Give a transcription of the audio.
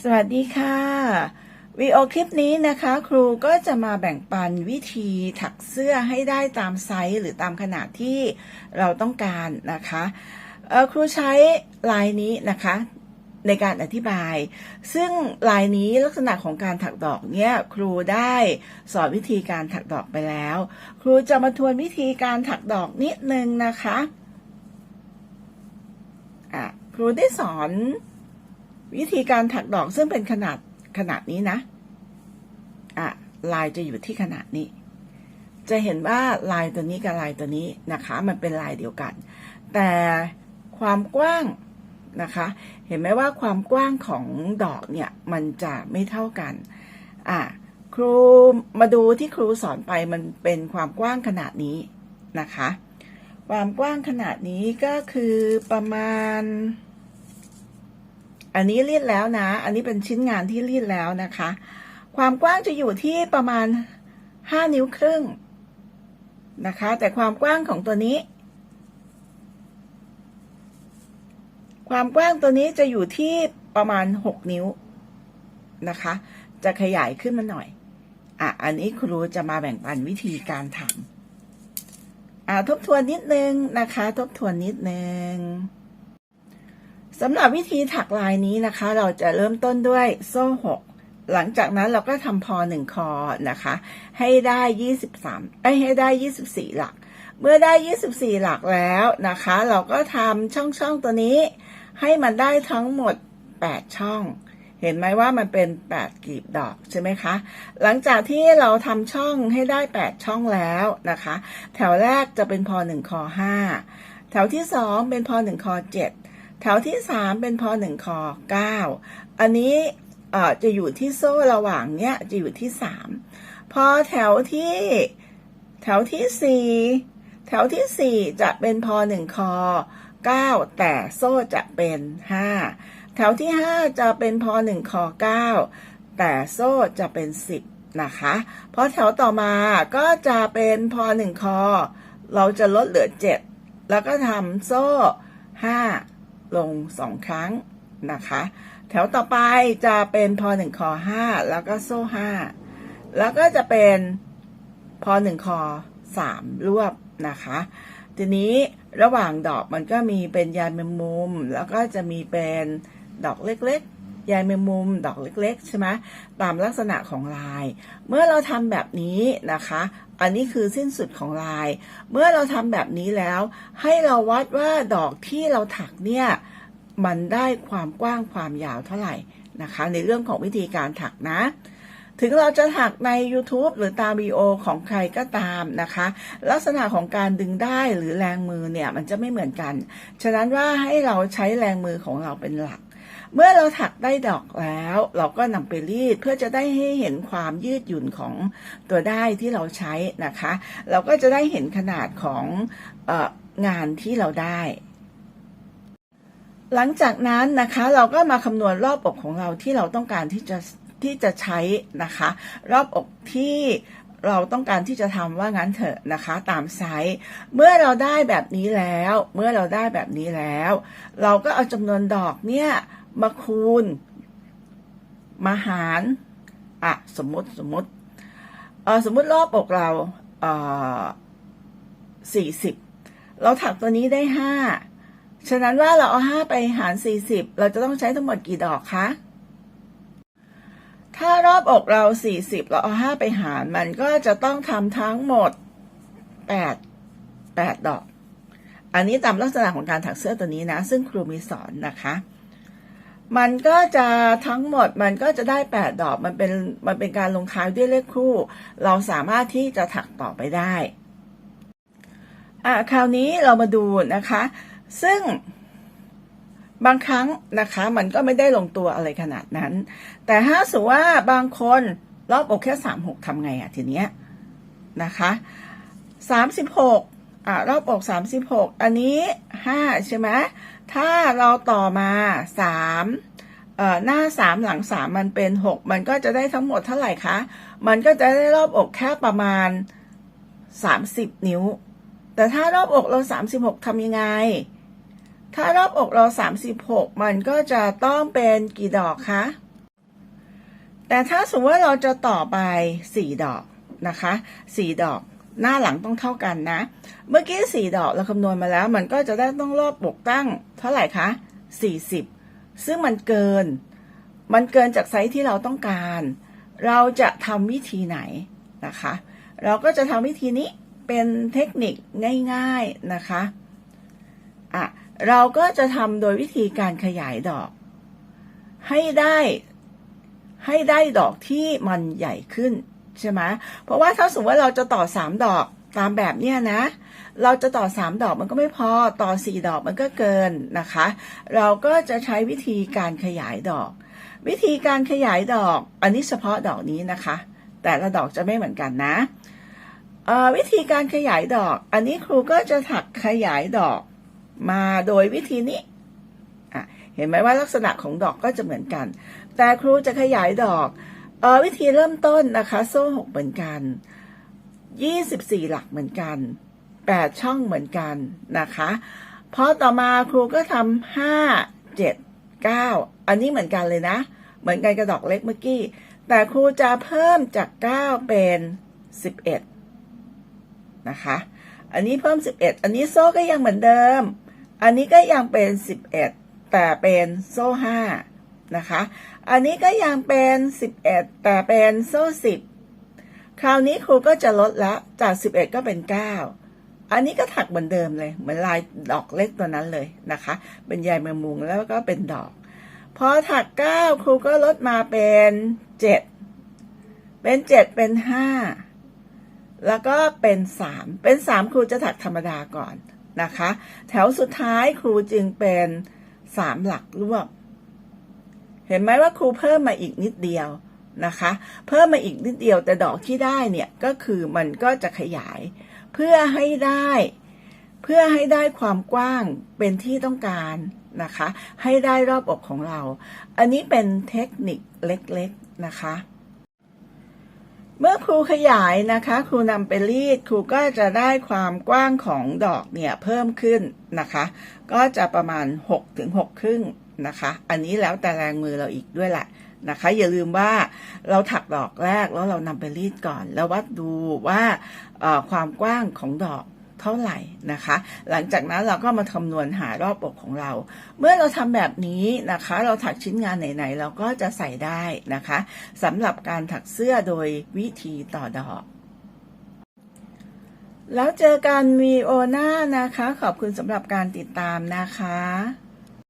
สวัสดีค่ะวิดีโอคลิปนี้นะคะ ครูก็จะมาแบ่งปันวิธีถักเสื้อให้ได้ตามไซส์หรือตามขนาดที่เราต้องการนะคะครูใช้ลายนี้นะคะในการอธิบาย ซึ่งลายนี้ลักษณะของการถักดอกเนี่ยครูได้สอนวิธีการถักดอกไปแล้ว ครูจะมาทวนวิธีการถักดอกนิดนึงนะคะอะครูได้สอน วิธีการถักดอกซึ่งเป็นขนาดขนาดนี้นะอะลายจะอยู่ที่ขนาดนี้ จะเห็นว่าลายตัวนี้กับลายตัวนี้นะคะ มันเป็นลายเดียวกัน แต่ความกว้างนะคะ เห็นไหมว่าความกว้างของดอกเนี่ยมันจะไม่เท่ากันอะครูมาดูที่ครูสอนไปมันเป็นความกว้างขนาดนี้นะคะ ความกว้างขนาดนี้ก็คือประมาณ อันนี้รีดแล้วนะ อันนี้เป็นชิ้นงานที่รีดแล้วนะคะ ความกว้างจะอยู่ที่ประมาณ 5 นิ้วครึ่งนะคะ แต่ความกว้างของตัวนี้ ความกว้างตัวนี้จะอยู่ที่ประมาณ 6 นิ้วนะคะ จะขยายขึ้นมาหน่อย อะ อันนี้ครูจะมาแบ่งปันวิธีการทำอ่าทบทวนนิดนึงนะคะ ทบทวนนิดนึง สำหรับวิธีถักลายนี้นะคะ เราจะเริ่มต้นด้วยโซ่หกหลังจากนั้นเราก็ทำพอหนึ่งคอนะคะ ให้ได้ยี่สิบสามให้ได้ยี่สิบสี่หลัก เมื่อได้ยี่สิบสี่หลักแล้วนะคะ เราก็ทำช่องช่องๆตัวนี้ ให้มันได้ทั้งหมดแปดช่อง เห็นไหมว่ามันเป็นแปดกลีบดอกใช่ไหมคะ หลังจากที่เราทำช่องให้ได้แปดช่องแล้วนะคะ แถวแรกจะเป็นพอหนึ่งคอห้าแถวที่สองเป็นพอหนึ่งคอเจ็ด แถวที่สามเป็นพอหนึ่งคอเก้าอันนี้จะอยู่ที่โซ่ระหว่างเนี้ยจะอยู่ที่สามพอแถวที่แถวที่สี่แถวที่สี่จะเป็นพอหนึ่งคอเก้าแต่โซ่จะเป็นห้าแถวที่ห้าจะเป็นพอหนึ่งคอเก้าแต่โซ่จะเป็นสิบนะคะพอแถวต่อมาก็จะเป็นพอหนึ่งคอ เราจะลดเหลือเจ็ดแล้วก็ทำโซ่ห้า ลงสองครั้งนะคะ แถวต่อไปจะเป็นพอหนึ่งคอห้าแล้วก็โซ่ห้าแล้วก็จะเป็นพอหนึ่งคอสามรวบนะคะ ทีนี้ระหว่างดอกมันก็มีเป็นยายแมงมุม แล้วก็จะมีเป็นดอกเล็กๆ ยายแมงมุม ดอกเล็กๆ ใช่ไหมตามลักษณะของลาย เมื่อเราทำแบบนี้นะคะ อันนี้คือสิ้นสุดของลาย เมื่อเราทำแบบนี้แล้ว ให้เราวัดว่าดอกที่เราถักเนี่ยมันได้ความกว้างความยาวเท่าไหร่นะคะ ในเรื่องของวิธีการถักนะ ถึงเราจะถักใน YouTube หรือตามวีโอของใครก็ตามนะคะ ลักษณะของการดึงได้หรือแรงมือเนี่ยมันจะไม่เหมือนกัน ฉะนั้นว่าให้เราใช้แรงมือของเราเป็นหลัก เมื่อเราถักได้ดอกแล้ว เราก็นำไปรีดเพื่อจะได้ให้เห็นความยืดหยุ่นของตัวได้ที่เราใช้นะคะ เราก็จะได้เห็นขนาดของอองานที่เราได้หลังจากนั้นนะคะเราก็มาคำนวณรอบอกของเราที่เราต้องการที่จะที่จะใช้นะคะ รอบอกที่เราต้องการที่จะทำว่างั้นเถอะนะคะ ตามไซส์เมื่อเราได้แบบนี้แล้ว เมื่อเราได้แบบนี้แล้ว เราก็เอาจำนวนดอกเนี่ย มาคูณ มาหารอะสมมติสมมติเออสมมติรอบอกเราเออสี่สิบเราถักตัวนี้ได้ห้าฉะนั้นว่าเราเอาห้าไปหารสี่สิบเราจะต้องใช้ทั้งหมดกี่ดอกคะถ้ารอบอกเราสี่สิบเราเอาห้าไปหาร มันก็จะต้องทำทั้งหมดแปดแปดดอก อันนี้ตามลักษณะของการถักเสื้อตัวนี้นะ ซึ่งครูมีสอนนะคะ มันก็จะทั้งหมดมันก็จะได้แปดดอกมันเป็นมันเป็นการลงท้ายด้วยเลขคู่ เราสามารถที่จะถักต่อไปได้อะคราวนี้เรามาดูนะคะ ซึ่งบางครั้งนะคะ มันก็ไม่ได้ลงตัวอะไรขนาดนั้น แต่ถ้าสมมติว่าบางคนรอบอกแค่สามหกทำไงอะทีเนี้ยนะคะสามสิบหกอะรอบอกสามสิบหกอันนี้ห้าใช่ไหม ถ้าเราต่อมาสามหน้าสามหลังสามมันเป็นหกมันก็จะได้ทั้งหมดเท่าไหร่คะ มันก็จะได้รอบอกแค่ประมาณสามสิบนิ้ว แต่ถ้ารอบอกเราสามสิบหกทำยังไง ถ้ารอบอกเราสามสิบหกมันก็จะต้องเป็นกี่ดอกคะ แต่ถ้าสมมติว่าเราจะต่อไปสี่ดอกนะคะสี่ดอก หน้าหลังต้องเท่ากันนะ เมื่อกี้สี่ดอกเราคำนวณมาแล้ว มันก็จะได้ต้องรอบอกตั้งเท่าไหร่คะสี่สิบซึ่งมันเกิน มันเกินจากไซส์ที่เราต้องการ เราจะทำวิธีไหนนะคะ เราก็จะทำวิธีนี้เป็นเทคนิคง่ายๆนะคะอะเราก็จะทำโดยวิธีการขยายดอก ให้ได้ให้ได้ดอกที่มันใหญ่ขึ้น ใช่ไหมเพราะว่าถ้าสมมติว่าเราจะต่อสามดอกตามแบบเนี้ยนะ เราจะต่อสามดอกมันก็ไม่พอต่อสี่ดอกมันก็เกินนะคะ เราก็จะใช้วิธีการขยายดอก วิธีการขยายดอก อันนี้เฉพาะดอกนี้นะคะ แต่ละดอกจะไม่เหมือนกันนะอ่อวิธีการขยายดอก อันนี้ครูก็จะถักขยายดอกมาโดยวิธีนี้อะเห็นไหมว่าลักษณะของดอกก็จะเหมือนกัน แต่ครูจะขยายดอก เออวิธีเริ่มต้นนะคะ โซ่หกเหมือนกัน24หลักเหมือนกัน8ช่องเหมือนกันนะคะพอต่อมาครูก็ทำห้าเจ็ดเก้าอันนี้เหมือนกันเลยนะ เหมือนกันกระดอกเล็กเมื่อกี้ แต่ครูจะเพิ่มจาก9เป็น11นะคะ อันนี้เพิ่ม11อันนี้โซ่ก็ยังเหมือนเดิม อันนี้ก็ยังเป็น11แต่เป็นโซ่5 นะคะ อันนี้ก็ยังเป็น 11 แต่เป็นโซ่10 คราวนี้ครูก็จะลดละจาก 11 ก็เป็น 9 อันนี้ก็ถักเหมือนเดิมเลย เหมือนลายดอกเล็กตัวนั้นเลยนะคะ เป็นใยแมงมุมแล้วก็เป็นดอก พอถัก 9 ครูก็ลดมาเป็น 7 เป็น 7 เป็น 5 แล้วก็เป็น 3 เป็น 3 ครูจะถักธรรมดาก่อนนะคะ แถวสุดท้ายครูจึงเป็น 3 หลักรวบ เห็นไหมว่าครูเพิ่มมาอีกนิดเดียวนะคะ เพิ่มมาอีกนิดเดียวแต่ดอกที่ได้เนี่ยก็คือมันก็จะขยาย เพื่อให้ได้ เพื่อให้ได้ความกว้างเป็นที่ต้องการนะคะ ให้ได้รอบอกของเรา อันนี้เป็นเทคนิคเล็กๆนะคะ เมื่อครูขยายนะคะ ครูนำไปรีดครูก็จะได้ความกว้างของดอกเนี่ยเพิ่มขึ้นนะคะ ก็จะประมาณ6ถึง6ครึ่ง นะคะ อันนี้แล้วแต่แรงมือเราอีกด้วยแหละนะคะ อย่าลืมว่าเราถักดอกแรกแล้วเรานำไปรีดก่อน แล้ววัดดูว่าความกว้างของดอกเท่าไหร่นะคะ หลังจากนั้นเราก็มาคำนวณหารอบอกของเรา เมื่อเราทำแบบนี้นะคะ เราถักชิ้นงานไหนๆเราก็จะใส่ได้นะคะสำหรับการถักเสื้อโดยวิธีต่อดอก แล้วเจอกันวีโอหน้านะคะ ขอบคุณสำหรับการติดตามนะคะ